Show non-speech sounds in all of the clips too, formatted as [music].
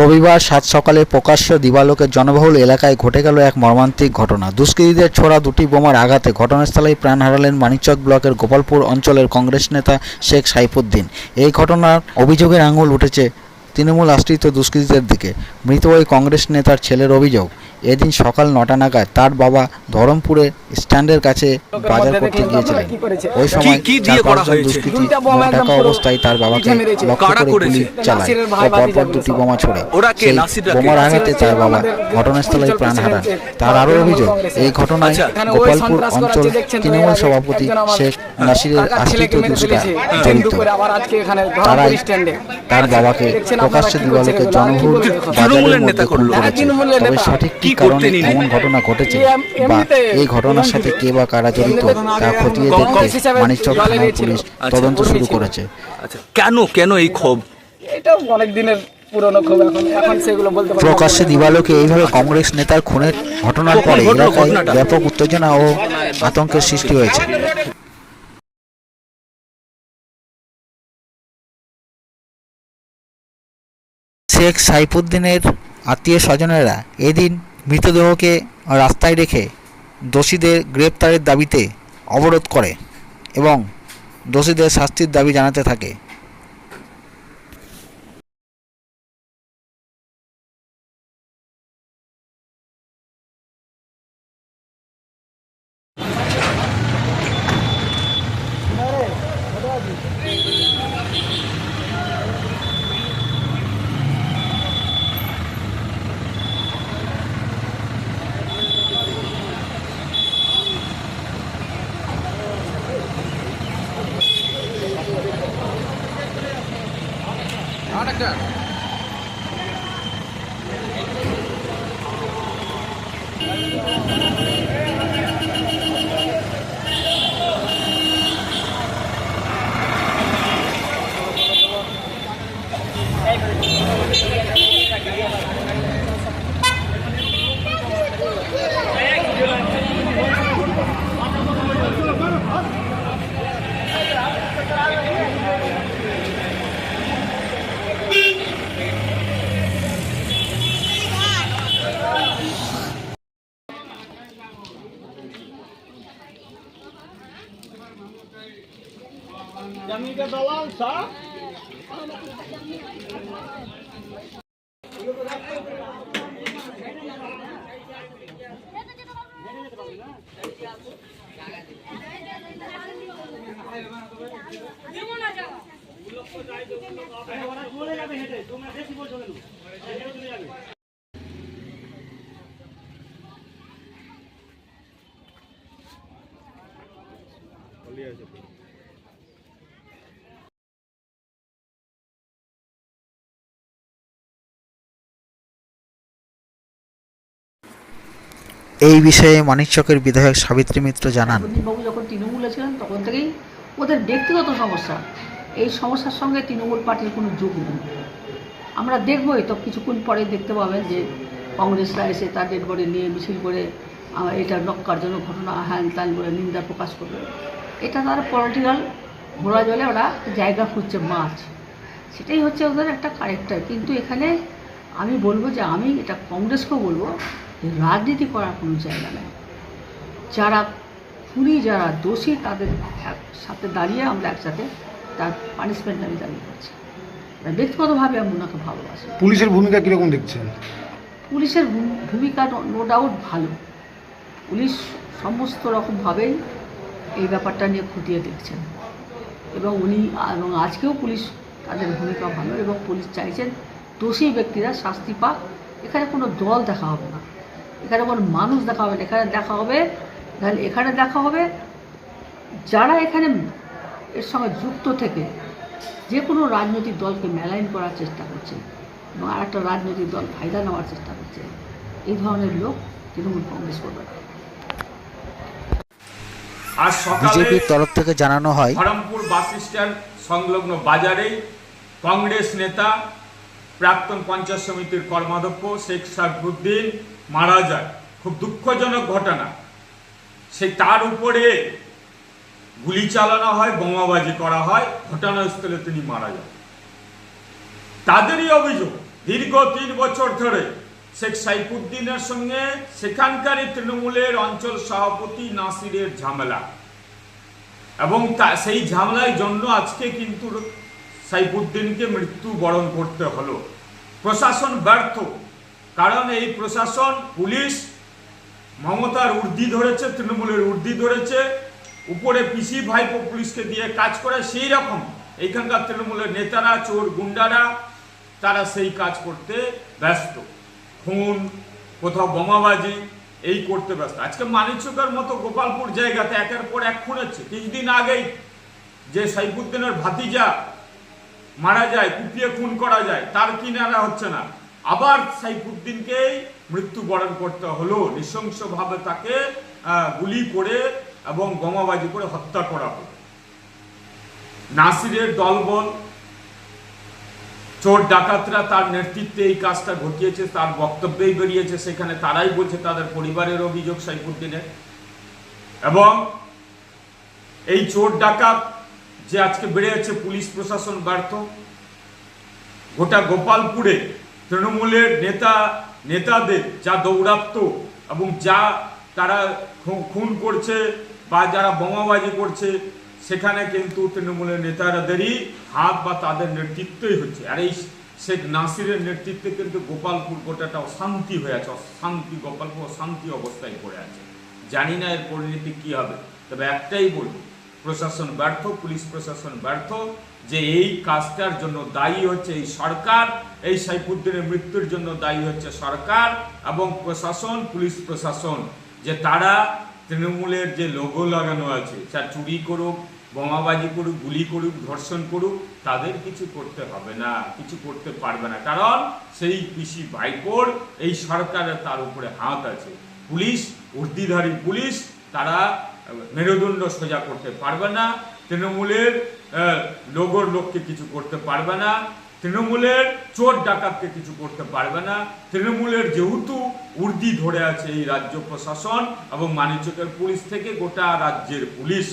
রবিবার সাত সকালে প্রকাশ্য দিবালোকের জনবহুল এলাকায় ঘটে গেল এক মর্মান্তিক ঘটনা। দুষ্কৃতীদের ছোড়া দুটি বোমার আঘাতে ঘটনাস্থলেই প্রাণ হারালেন মানিকচক ব্লকের গোপালপুর অঞ্চলের কংগ্রেস নেতা শেখ সাইফুদ্দিন। এই ঘটনার অভিযোগের আঙুল উঠেছে তৃণমূল আশ্রিত দুষ্কৃতীদের দিকে। মৃত ওই কংগ্রেস নেতার ছেলের অভিযোগ। এদিন সকাল নটা নাগাদ তার বাবা ধরমপুরে স্ট্যান্ডের কাছে বাজার করতে গিয়েছিলেন। ওই সময় চার পাঁচজন দুষ্কৃতী অবস্থায় তার বাবাকে লক্ষ্য করে গুলি চালায়। ও পরপর দুটি বোমা ছোড়ে। সেই বোমার আঘাতে তার বাবা। আমাদের ঘটনাস্থলেই প্রাণ হারান তার আরও অভিযোগ এই ঘটনায় আচ্ছা। গোপালপুর অঞ্চল তৃণমূল সভাপতি শেখ নাসিরের আশ্রিত ফেলেছে জড়িত তারাই তার বাবাকে প্রকাশ্যে দিবালোকে এখন? বাজারের মধ্যে খুন করেছে তবে সঠিক কি কারণে এমন ঘটনা ঘটেছে বা এই ঘটনার সাথে কে বা কারা জড়িত তা খতিয়ে দেখতে মানিকচক থানার পুলিশ আচ্ছা, তদন্ত শুরু করেছে। আচ্ছা কেন কেন এই ক্ষোভ? এটাও অনেক দিনের পুরনো খুব এখন এখন সেগুলো বলতে প্রকাশ্যে দিবালোকে এইভাবে কংগ্রেস নেতার খুনের ঘটনার পরে এলাকায় ব্যাপক উত্তেজনা ও আতঙ্কের সৃষ্টি হয়েছে। শেখ সাইফুদ্দিনের আত্মীয় স্বজনেরা এদিন মৃতদেহকে রাস্তায় রেখে দোষীদের গ্রেপ্তারের দাবিতে অবরোধ করে এবং দোষীদের শাস্তির দাবি জানাতে থাকে। এই বিষয়ে মানিকচকের বিধায়ক সাবিত্রী মিত্র জানান। বাবু যখন তৃণমূলে ছিলেন তখন থেকেই ওদের ব্যক্তিগত সমস্যা। এই সমস্যার সঙ্গে তৃণমূল পার্টির কোনো যোগ নেই। আমরা দেখবই তো কিছুক্ষণ পরে দেখতে পাবেন যে কংগ্রেসরা এসে তার ডেড বডি নিয়ে মিছিল করে এটা নক্কারজনক ঘটনা, হ্যান ত্যান বলে নিন্দা প্রকাশ করবে এটা তার পলিটিক্যাল ঘোরা জলে ওরা জায়গা খুঁজছে মাছ। সেটাই হচ্ছে ওদের একটা ক্যারেক্টার কিন্তু এখানে আমি বলব যে আমি এটা কংগ্রেসকেও বলব যে রাজনীতি করার কোনো জায়গা নেই। যারা খুনি যারা দোষী তাদের সাথে দাঁড়িয়ে আমরা একসাথে তার পানিশমেন্ট আমি দাবি করছি। ব্যক্তিগতভাবে আমি ওনাকে ভালোবাসি। পুলিশের ভূমিকা কীরকম দেখছেন? পুলিশের ভূমিকা নো ডাউট ভালো। পুলিশ সমস্ত রকমভাবেই এই ব্যাপারটা নিয়ে খুঁটিয়ে দেখছেন। এবং উনি, এবং আজকেও পুলিশ তাদের ভূমিকা ভালো এবং পুলিশ চাইছেন দোষী ব্যক্তিরা শাস্তি পাক। এখানে কোনো দল দেখা হবে না। এখানে কোনো মানুষ দেখা হবে না। এখানে দেখা হবে, তাহলে এখানে দেখা হবে, যারা এখানে এর সঙ্গে যুক্ত থেকে যে কোনো রাজনৈতিক দলকে মেলাইন করার চেষ্টা করছে এবং আর একটা রাজনৈতিক দল ফায়দা নেওয়ার চেষ্টা করছে, এই ধরনের লোক তৃণমূল কংগ্রেস করবে না। বিজেপির তরফ থেকে জানানো হয় ধরমপুর বাস স্ট্যান্ড সংলগ্ন বাজারেই কংগ্রেস নেতা প্রাক্তন পঞ্চায়েত সমিতির কর্মাধ্যক্ষ শেখ সাকবুদ্দিন মারা যায়। খুব দুঃখজনক ঘটনা। সেই তার উপরে গুলি চালানো হয় বোমাবাজি করা হয় ঘটনাস্থলে তিনি মারা যান। তাদেরই অভিযোগ দীর্ঘ তিন বছর ধরে শেখ সাইফুদ্দিনের সঙ্গে সেখানকারই তৃণমূলের অঞ্চল সভাপতি নাসিরের ঝামেলা। এবং তা, সেই ঝামেলার জন্য আজকে কিন্তু সাইফুদ্দিনকে মৃত্যু বরণ করতে হলো। প্রশাসন ব্যর্থ, কারণ এই প্রশাসন, পুলিশ, মমতার উর্দি ধরেছে, তৃণমূলের উর্দি ধরেছে, উপরে পিসি ভাইপো পুলিশকে দিয়ে কাজ করে, সেই রকম এইখানকার তৃণমূলের নেতারা, চোর গুন্ডারা, তারা সেই কাজ করতে ব্যস্ত। খুন, কোথাও বোমাবাজি, এই করতে ব্যস্ত। আজকে মানিকচকের মতো গোপালপুর জায়গাতে একের পর এক খুন হচ্ছে। কিছুদিন আগেই যে সাইফুদ্দিনের ভাতিজা মারা যায়, কুপিয়ে খুন করা যায়, তার কিনারা হচ্ছে না। আবার সাইফুদ্দিনকেই মৃত্যুবরণ করতে হলো। নৃশংসভাবে তাকে গুলি করে এবং বোমাবাজি করে হত্যা করা হলো। নাসিরের দলবল চোর ডাকাতরা তার নেতৃত্বে এই কাজটা ঘটিয়েছে, তার বক্তব্যেই বেরিয়েছে, সেখানে তারাই বলছে তাদের পরিবারের অভিযোগ সাইফুদ্দিনের। এবং এই চোর ডাকাত যে আজকে বেড়ে যাচ্ছে পুলিশ প্রশাসন ব্যর্থ। গোটা গোপালপুরে তৃণমূলের নেতা, নেতাদের যা দৌরাত্ম এবং যা তারা খুন করছে বা যারা বোমাবাজি করছে সেখানে কিন্তু তৃণমূলের নেতারাদেরই হাত বা তাদের নেতৃত্বই হচ্ছে। আর এই শেখ নাসিরের নেতৃত্বে কিন্তু গোপালপুর গোটাটা অশান্তি হয়ে আছে, অশান্তি, গোপালপুর অশান্তি অবস্থায় পড়ে আছে। জানি না এর পরিণতি কি হবে। তবে একটাই বলব প্রশাসন ব্যর্থ, পুলিশ প্রশাসন ব্যর্থ যে এই কাজটার জন্য দায়ী হচ্ছে এই সরকার, এই সাইফুদ্দিনের মৃত্যুর জন্য দায়ী হচ্ছে সরকার এবং প্রশাসন, পুলিশ প্রশাসন, যে তারা তৃণমূলের যে লোগো লাগানো আছে যা চুরি করুক বোমাবাজি করুক, গুলি করুক, ধর্ষণ করুক, তাদের কিছু করতে হবে না, কিছু করতে পারবে না। কারণ সেই পিসি ভাইপোর, এই সরকারের তার উপরে হাত আছে। পুলিশ, উর্দিধারী পুলিশ, তারা মেরুদণ্ড সোজা করতে পারবে না। তৃণমূলের লোগোর লোককে কিছু করতে পারবে না। তৃণমূলের চোর ডাকাতকে কিছু করতে পারবে না। তৃণমূলের যেহেতু উর্দি ধরে আছে এই রাজ্য প্রশাসন এবং মানিচকের পুলিশ থেকে গোটা রাজ্যের পুলিশ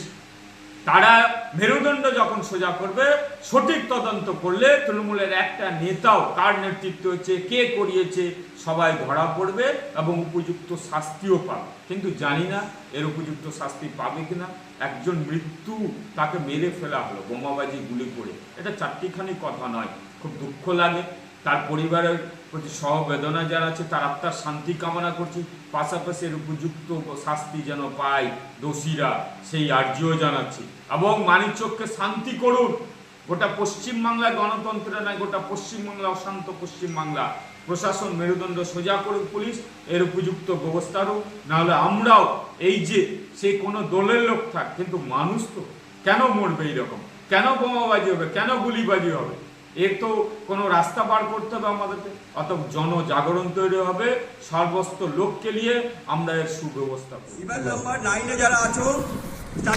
তারা মেরুদণ্ড যখন সোজা করবে, সঠিক তদন্ত করলে তৃণমূলের একটা নেতাও, কার নেতৃত্ব হচ্ছে, কে করিয়েছে, সবাই ধরা পড়বে এবং উপযুক্ত শাস্তিও পাবে। কিন্তু জানি না এর উপযুক্ত শাস্তি পাবে কিনা। একজন মৃত্যু তাকে মেরে ফেলা হলো, বোমাবাজি গুলি করে। এটা চারটিখানি কথা নয়, খুব দুঃখ লাগে। তার পরিবারের প্রতি সহবেদনা যারা আছে, তার আত্মার শান্তি কামনা করছি। পাশাপাশি এর উপযুক্ত শাস্তি যেন পায় দোষীরা, সেই আর্যও জানাচ্ছি। এবং মানিকচককে শান্তি করুন। গোটা পশ্চিমবাংলায় গণতন্ত্র নয়, গোটা পশ্চিমবাংলা, অশান্ত পশ্চিমবাংলা। প্রশাসন মেরুদণ্ড সোজা করুক পুলিশ, এর উপযুক্ত ব্যবস্থা হোক নাহলে আমরাও এই যে সে কোনো দলের লোক থাক, কিন্তু মানুষ তো কেন মরবে এইরকম? কেন বোমাবাজি হবে? কেন গুলিবাজি হবে? এর তো কোনো রাস্তা বার করতে হবে আমাদেরকে। অত জনজাগরণ তৈরি হবে সর্বস্ত লোককে নিয়ে আমরা এর সুব্যবস্থা করব। এবার নাম্বার নাইনে যারা আছো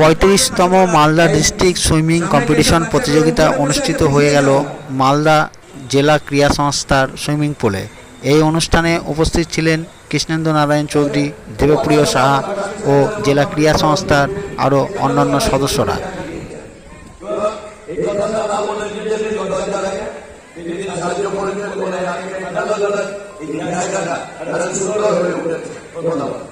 পঁয়ত্রিশতম মালদা ডিস্ট্রিক্ট সুইমিং কম্পিটিশন প্রতিযোগিতা অনুষ্ঠিত হয়ে গেল মালদা জেলা ক্রীড়া সংস্থার সুইমিং পুলে। এই অনুষ্ঠানে উপস্থিত ছিলেন কৃষ্ণেন্দ্র নারায়ণ চৌধুরী দেবপ্রিয় সাহা ও জেলা ক্রীড়া সংস্থার আরও অন্যান্য সদস্যরা। Gracias.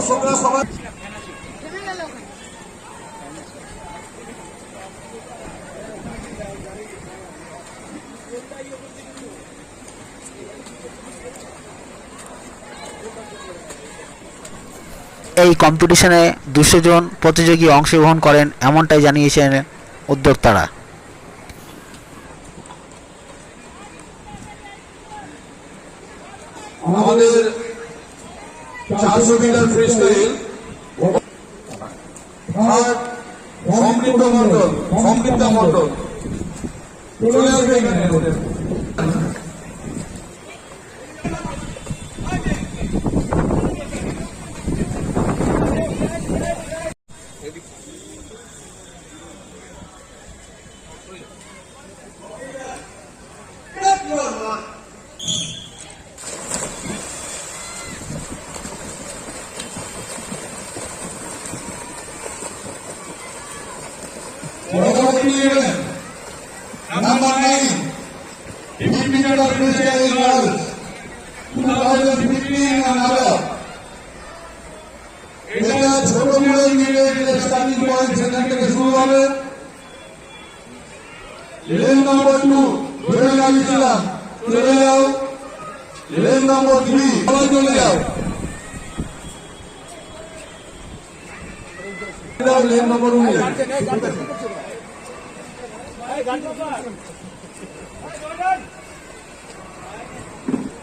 দর্শকরা সবাই এই কম্পিটিশনে দুশো জন প্রতিযোগী অংশগ্রহণ করেন এমনটাই জানিয়েছেন উদ্যোক্তারা। আমাদের চারশো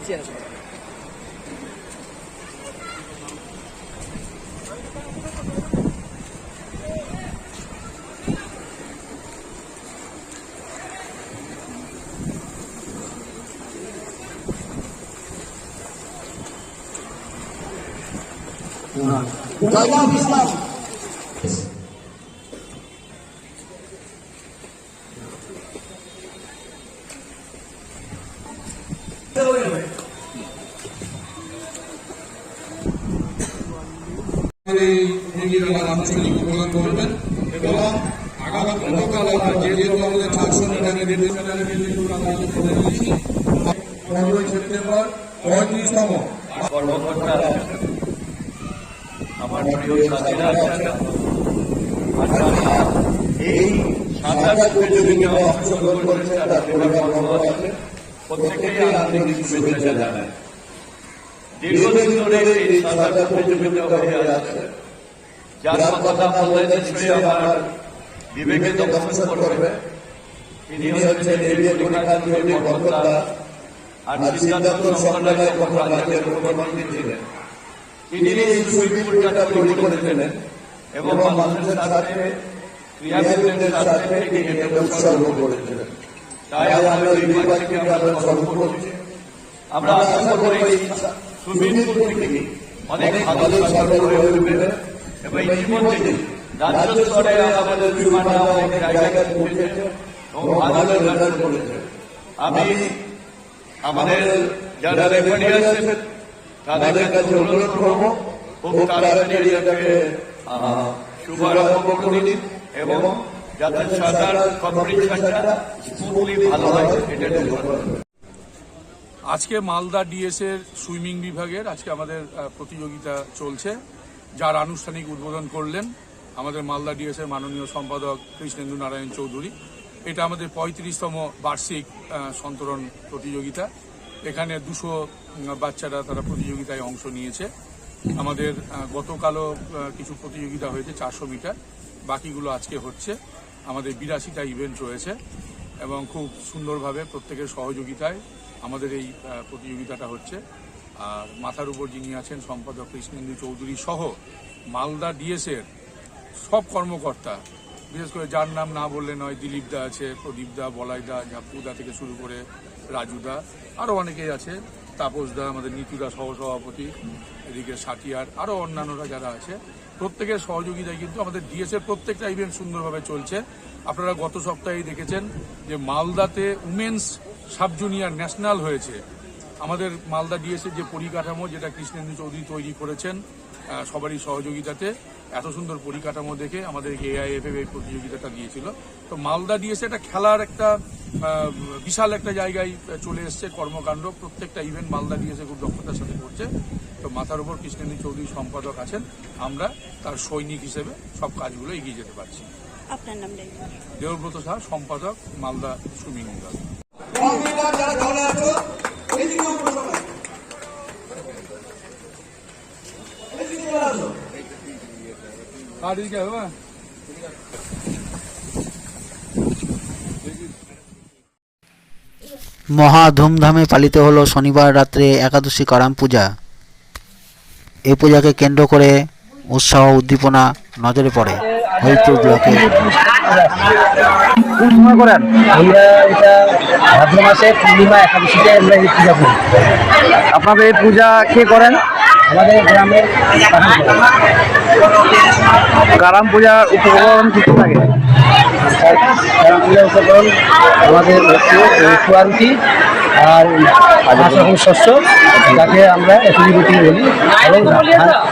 এই মন্দিরের আঞ্চলিক প্রদান করবেন এবং আগামী গতকাল আমরা যেহেতু আমাদের চারশো মিটারের নির্দেশনার নির্দেশ আমরা করে দিয়েছি পনেরোই সেপ্টেম্বর পঁয়ত্রিশতম আমার প্রিয় সাথীরা এই সাঁতার অংশগ্রহণ করেছেন তারা পরিবার আছে প্রত্যেকেই আন্তরিক শুভেচ্ছা জানাই দীর্ঘদিন ধরে এই সাঁতার প্রতিযোগিতা হয়ে আছে যার কথা বললে নিশ্চয়ই আমার বিবেকে দর্শন করবে তিনি হচ্ছেন আর সিদ্ধান্ত সম্মেলনের কথা রাজ্যের মুখ্যমন্ত্রী ছিলেন তিনি এই সুইমিং পুলটা তৈরি করেছিলেন এবং মানুষের সাথে ক্রীড়াবিদদের সাথে তিনি এটা উৎসর্গ করেছিলেন। তাই আমরা এই নির্বাচনকে আমরা স্মরণ করছি। আমরা আশা করি সুইমিং পুল থেকে অনেক ভালো সরকার হয়ে উঠবে। এবং ইতিমধ্যে রাজ্য স্তরে আমাদের বিমানরা অনেক জায়গায় পৌঁছেছে এবং ভালো রেজাল্ট করেছে। আমি আমাদের যারা রেফারি আছেন তাদের কাছে অনুরোধ করব খুব তাড়াতাড়ি এটাকে শুভারম্ভ করে দিন এবং যাতে সাঁতার কম্পিটিশনটা স্মুথলি ভালো হয় এটা আজকে মালদা ডিএস এর সুইমিং বিভাগের আজকে আমাদের আহ, প্রতিযোগিতা চলছে যার আনুষ্ঠানিক উদ্বোধন করলেন আমাদের মালদা ডিএস এর মাননীয় সম্পাদক কৃষ্ণেন্দু নারায়ণ চৌধুরী। এটা আমাদের পঁয়ত্রিশতম বার্ষিক সন্তরণ প্রতিযোগিতা। এখানে দুশো বাচ্চারা তারা প্রতিযোগিতায় অংশ নিয়েছে। আমাদের গতকালও কিছু প্রতিযোগিতা হয়েছে চারশো মিটার। বাকিগুলো আজকে হচ্ছে। আমাদের বিরাশিটা ইভেন্ট রয়েছে এবং খুব সুন্দরভাবে প্রত্যেকের সহযোগিতায় আমাদের এই প্রতিযোগিতাটা হচ্ছে। আর মাথার উপর যিনি আছেন, সম্পাদক কৃষ্ণেন্দু চৌধুরী সহ মালদা ডিএসের সব কর্মকর্তা বিশেষ করে যার নাম না বললে নয় দিলীপ দা আছে প্রদীপ দা বলাই দা ঝাপ্পুদা থেকে শুরু করে রাজু দা আরও অনেকেই আছে। তাপস দা আমাদের নিতুদা সহসভাপতি, এদিকে সাটিয়ার আরও অন্যান্যরা যারা আছে। প্রত্যেকের সহযোগিতায় কিন্তু আমাদের ডিএসের প্রত্যেকটা ইভেন্ট সুন্দরভাবে চলছে। আপনারা গত সপ্তাহেই দেখেছেন যে মালদাতে উমেন্স সাব জুনিয়র ন্যাশনাল হয়েছে। আমাদের মালদা ডিএসের যে পরিকাঠামো, যেটা কৃষ্ণেন্দু চৌধুরী তৈরি করেছেন সবারই সহযোগিতাতে এত সুন্দর পরিকাঠামো দেখে আমাদের এআইএফএফ এই প্রতিযোগিতাটা দিয়েছিল। তো মালদা ডিএসএ একটা খেলার একটা বিশাল একটা জায়গায় চলে এসছে কর্মকাণ্ড। প্রত্যেকটা ইভেন্ট মালদা ডিএসএ খুব দক্ষতার সাথে করছে। তো মাথার উপর কৃষ্ণেন্দু চৌধুরী সম্পাদক আছেন। আমরা তার সৈনিক হিসেবে সব কাজগুলো এগিয়ে যেতে পারছি। আপনার নাম দেবব্রত সাহা সম্পাদক মালদা সুইমিং বিভাগ কম্পিউটার যারা দলে আছো এদিকে উপরে সবাই এদিকে চলে আসো হবে মহা ধুমধামে পালিত হলো শনিবার রাত্রে একাদশী কারাম পূজা। এই পূজাকে কেন্দ্র করে উৎসাহ উদ্দীপনা নজরে পড়ে হরিপুর ব্লকে আমরা এটা ভাদ্র মাসে পূর্ণিমা একাদশীতে আমরা এই পূজা করি আপনাদের এই পূজা কে করেন? আমাদের গ্রামের কারাম পূজার উপকরণ কিছু থাকে কারাম পূজার উপকরণ আমাদের হচ্ছে আর পাঁচ রকম শস্য যাকে আমরা এফিলিবিটি বলি এবং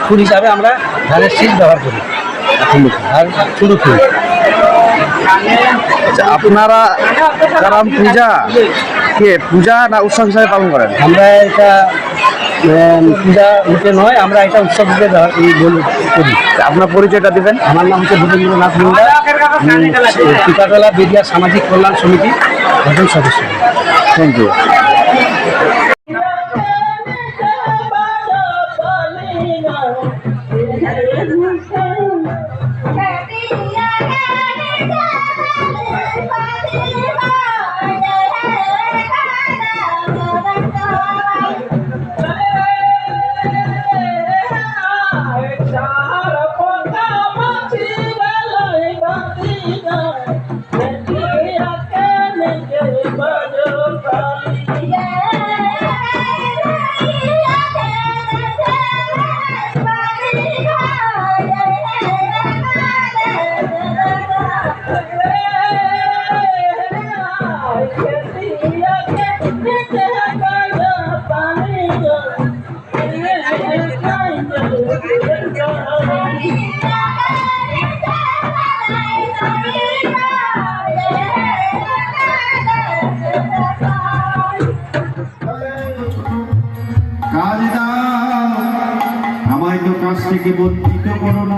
ফুল হিসাবে আমরা ধানের শীষ ব্যবহার করি। আর শুধু ফুল। আচ্ছা আপনারা কারাম পূজা কে পূজা না উৎসব হিসাবে পালন করেন? আমরা এটা পূজা রূপে নয়, আমরা এটা উৎসব রূপে করি। আপনার পরিচয়টা দেবেন। আমার নাম হচ্ছে ভূপেন্দ্রনাথ মুন্ডা টিকাতলা বেদিয়া সামাজিক কল্যাণ সমিতি একজন সদস্য। থ্যাংক ইউ কাজ দাও আমায় তো কাজ থেকে বঞ্চিত করো না।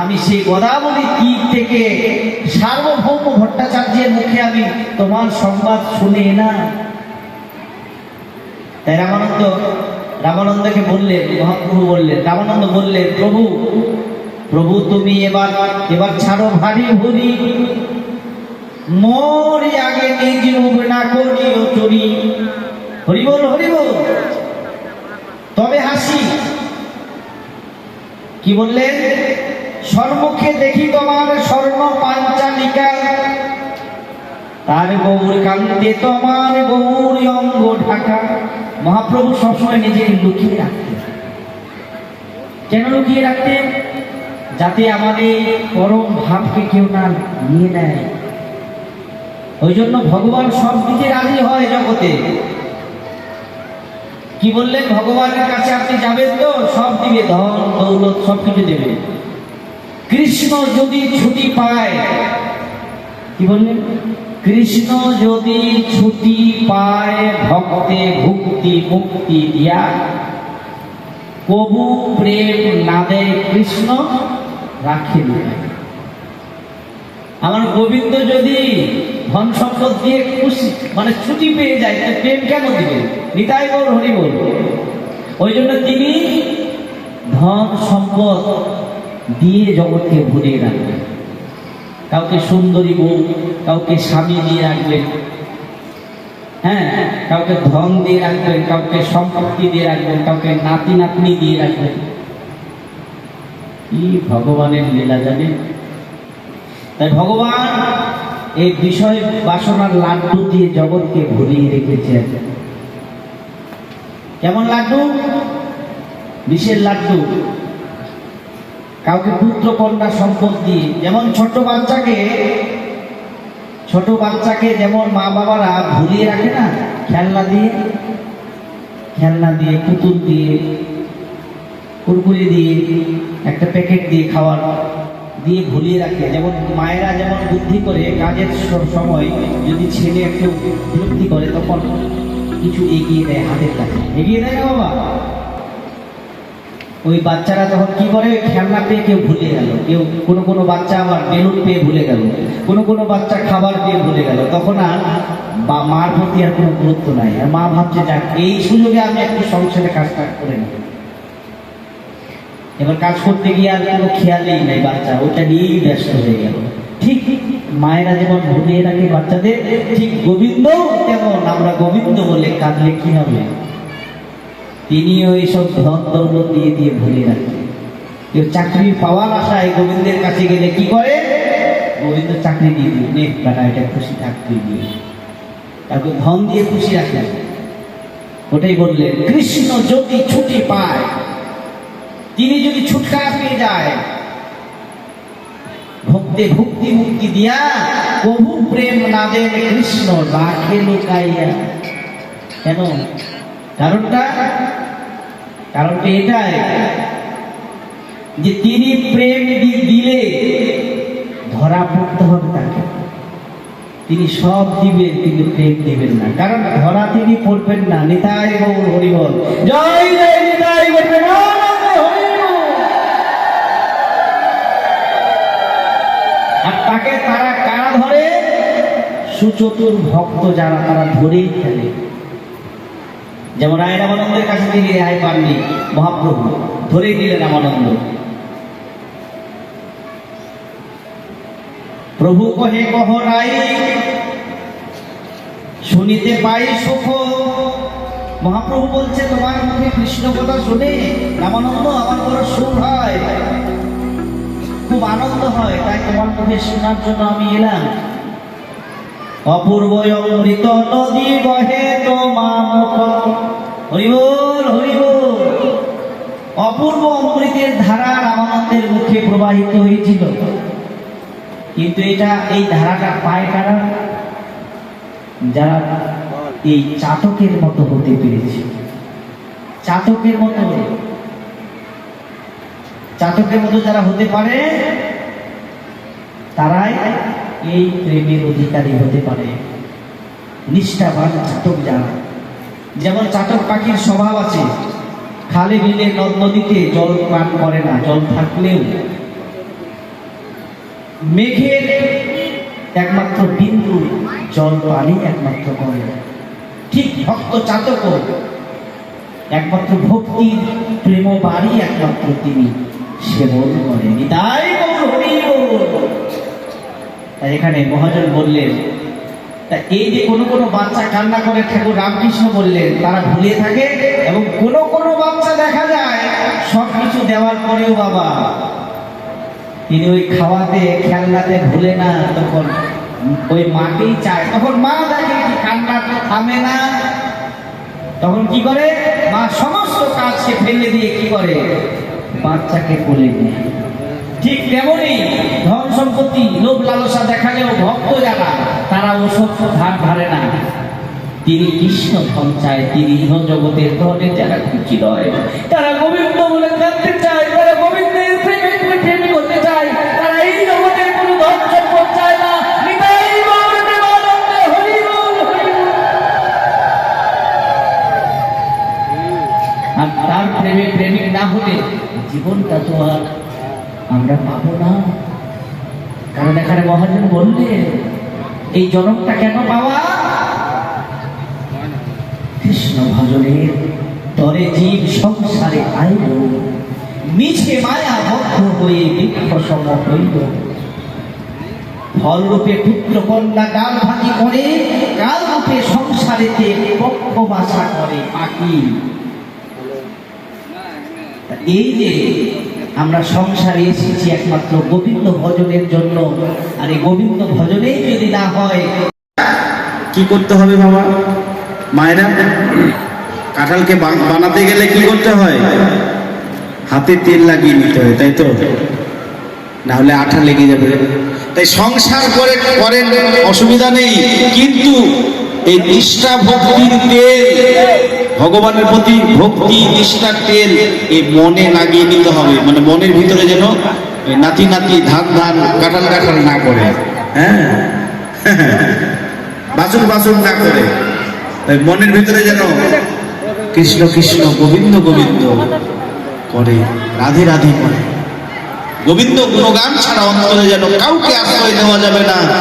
আমি সেই গোদাবরী তীর থেকে সার্বভৌম ভট্টাচার্যের মুখে আমি তোমার সংবাদ শুনে এলাম। তাই রামানন্দ রামানন্দকে বললেন, মহাপ্রভু বললেন, রামানন্দ বললেন, প্রভু প্রভু তুমি এবার এবার ছাড়ো ভারী ভরি। মোরি আগে নিজ রূপ না করিও চুরি। হরিবল হরিবল তবে হাসি। কি বললেন? সর্বকে দেখি তোমার স্বর্ণ পাঞ্চালিকা। তার গৌর কান্তে তোমার গৌর অঙ্গ ঢাকা। মহাপ্রভু সবসময় নিজেকে লুকিয়ে রাখতেন। কেন লুকিয়ে রাখতেন? যাতে আমাদের পরম ভাবকে কেউ না নিয়ে নেয়। ওই জন্য ভগবান সব দিকে রাজি হয় জগতে। কি বললেন? ভগবানের কাছে আপনি যাবেন তো, সব দিবে ধন, দৌলত সব কিছু দেবে কৃষ্ণ যদি ছুটি পায়, কি বললেন? কৃষ্ণ যদি ছুটি পায়, ভক্তে ভুক্তি মুক্তি দিয়া। কবু প্রেম না দেয় কৃষ্ণ, রাখে আমার গোবিন্দ যদি ধন সম্পদ দিয়ে খুশি মানে ছুটি পেয়ে যায়, তাহলে প্রেম কেন দিবে? নিতাই বল হরি বল। ওই জন্য তিনি ধন সম্পদ দিয়ে জগৎকে ভরিয়ে রাখবেন। কাউকে সুন্দরী বউ, কাউকে স্বামী দিয়ে রাখবেন। হ্যাঁ কাউকে ধন দিয়ে রাখবেন, কাউকে সম্পত্তি দিয়ে রাখবেন, কাউকে নাতি নাতনি দিয়ে রাখবেন। কি ভগবানের লীলা জানেন? তাই ভগবান এই বিষয় বাসনার লাড্ডু দিয়ে জগৎকে ভরিয়ে রেখেছেন। কেমন লাড্ডু? বিষের লাড্ডু। কাউকে পুত্র, কন্যা, সম্পদ দিয়ে। যেমন ছোট বাচ্চাকে ছোট বাচ্চাকে যেমন মা বাবারা ভুলিয়ে রাখে না, খেলনা দিয়ে খেলনা দিয়ে, পুতুল দিয়ে, কুরকুরি দিয়ে, একটা প্যাকেট দিয়ে খাওয়ার দিয়ে ভুলিয়ে রাখে। যেমন মায়েরা যেমন বুদ্ধি করে কাজের সময় যদি ছেলে একটু বিরক্তি করে, তখন কিছু এগিয়ে দেয় হাতের কাছে। এগিয়ে দেয় না বাবা? ওই বাচ্চারা তখন কি করে, খেলনা পেয়ে কেউ ভুলে গেল। কেউ, কোনো কোনো বাচ্চা আবার বেলুন পেয়ে ভুলে গেল। কোনো কোনো বাচ্চা খাবার পেয়ে ভুলে গেল। তখন আর বা মার প্রতি আর কোনো গুরুত্ব নাই। আর মা ভাবছে, যাক, এই সুযোগে আমি একটু সংসারে কাজটা করে নেব। এবার কাজ করতে গিয়ে আর কোনো খেয়ালই নাই বাচ্চা। ওটা নিয়েই ব্যস্ত হয়ে গেল। ঠিক মায়েরা যেমন ভুলিয়ে রাখে বাচ্চাদের, ঠিক গোবিন্দ তেমন। আমরা গোবিন্দ বলে কাঁদলে কি হবে? তিনিও এইসব ধন দৌলত দিয়ে দিয়ে ভুলে রাখেন কেউ চাকরি পাওয়ার আশায় গোবিন্দের কাছে গেলে কি করে? গোবিন্দ চাকরি দিয়ে দিয়ে নে, বেটা, এটা খুশি থাকতে দিয়ে তারপর ধন দিয়ে খুশি রাখে ওটাই বললেন, কৃষ্ণ যদি ছুটি পায়, তিনি যদি ছুটকারা পেয়ে যায়, ভক্তে ভক্তি মুক্তি দিয়া প্রভু প্রেম নাদের কৃষ্ণ রাখে লুকাইয়া। কেন? কারণটা কারণটা এটাই যে তিনি প্রেম দিলে ধরা পড়তে হবে তাকে। তিনি সব দিবেন কিন্তু প্রেম দিবেন না। কারণ ধরা তিনি পড়বেন না, নিতাই গৌর হরিবল। জয় নিতাই। আর তাকে তারা কারা ধরে? সুচতুর ভক্ত যারা, তারা ধরেই ফেলে। যেমন রায় রামানন্দের কাছে তিনি রেহাই পাননি, মহাপ্রভু, ধরেই দিলেন রামানন্দ প্রভু কহে, কহ রাই, শুনিতে পাই সুখ। মহাপ্রভু বলছে, তোমার মুখে কৃষ্ণ কথা শুনে রামানন্দ আমার বড় সুখ হয়। খুব আনন্দ হয়, তাই তোমার মুখে শোনার জন্য আমি এলাম। অপূর্ব অমৃত নদী বহে তোমা মুখ। হরিবল হরিবল অপূর্ব অমৃতের ধারা রামানন্দের মুখে প্রবাহিত হয়েছিল। কিন্তু এটা, এই ধারাটা পায় কারা? যারা এই চাতকের মতো হতে পেরেছে। চাতকের মতো চাতকের মতো যারা হতে পারে, তারাই এই প্রেমের অধিকারী হতে পারে। নিষ্ঠাবান চাতক যারা। যেমন চাতক পাখির স্বভাব আছে, খালে বিলে নদ নদীতে জল পান করে না, জল থাকলেও। মেঘের একমাত্র বিন্দু জল পানি একমাত্র করে। ঠিক ভক্ত চাতক একমাত্র ভক্তি প্রেম বাড়ি একমাত্র তিনি সেবন করেন। তাই গৌর। এখানে মহাজন বললেন, তা এই যে কোনো কোনো বাচ্চা কান্না করে ঠাকুর রামকৃষ্ণ বললেন, তারা ভুলে থাকে এবং কোনো কোনো বাচ্চা দেখা যায় সব কিছু দেওয়ার পরেও বাবা তিনি ওই খাওয়াতে, খেলনাতে ভুলে না তখন ওই মাকেই চায়। তখন মা দেখে কান্না থামে না। তখন কি করে? মা সমস্ত কাজকে ফেলে দিয়ে কি করে? বাচ্চাকে কোলে নেয় ঠিক তেমনই ধন সম্পত্তি, লোভ লালসা দেখালেও ভক্ত যারা, তারা ওসব ধার ধারে না। তিনি কৃষ্ণ ধন চায়, তিনি ইহ জগতের ধনে যারা খুশি নয়। তারা গোবিন্দ বলে জানতে চায়, তারা গোবিন্দের প্রেমে প্রেমী হতে চায়। তারা এই। আর তার প্রেমে প্রেমিক না হলে জীবনটা তো আর আমরা পাবো না। কারণ এখানে মহাজন বললেন এই জনকটা কেন পাওয়া? কৃষ্ণ ভজনের তরে জীব সংসারে আইল, মিছে মায়া বদ্ধ হয়ে বৃক্ষ সম হইল। ফলরূপে পুত্র কন্যা ডাল ভাঙি করে কাল রূপে সংসারেতে পক্ষ বাসা করে পাখি। এই যে আমরা সংসারে এসেছি একমাত্র গোবিন্দ ভজনের জন্য। আর এই গোবিন্দ ভজনেই যদি না হয়, কি করতে হবে বাবা? মায়েরা, কাঁঠালকে বানাতে গেলে কি করতে হয়? হাতে তেল লাগিয়ে নিতে হয়, তাই তো? না হলে আঠা লেগে যাবে। তাই সংসার করে, করেন, অসুবিধা নেই। কিন্তু এই নিষ্ঠা ভক্তির তেল, ভগবানের প্রতি ভক্তি, নিষ্ঠার তেল এই মনে লাগিয়ে নিতে হবে। মানে মনের ভিতরে যেন নাতি নাতি ধান ধান, কাঁঠাল কাঁঠাল না করে। হ্যাঁ? [laughs] বাসন বাসন না করে। মনের ভিতরে যেন কৃষ্ণ কৃষ্ণ, গোবিন্দ গোবিন্দ করে, রাধে রাধে করে। গোবিন্দ গুণগান ছাড়া অন্তরে যেন কাউকে আশ্রয় দেওয়া যাবে না।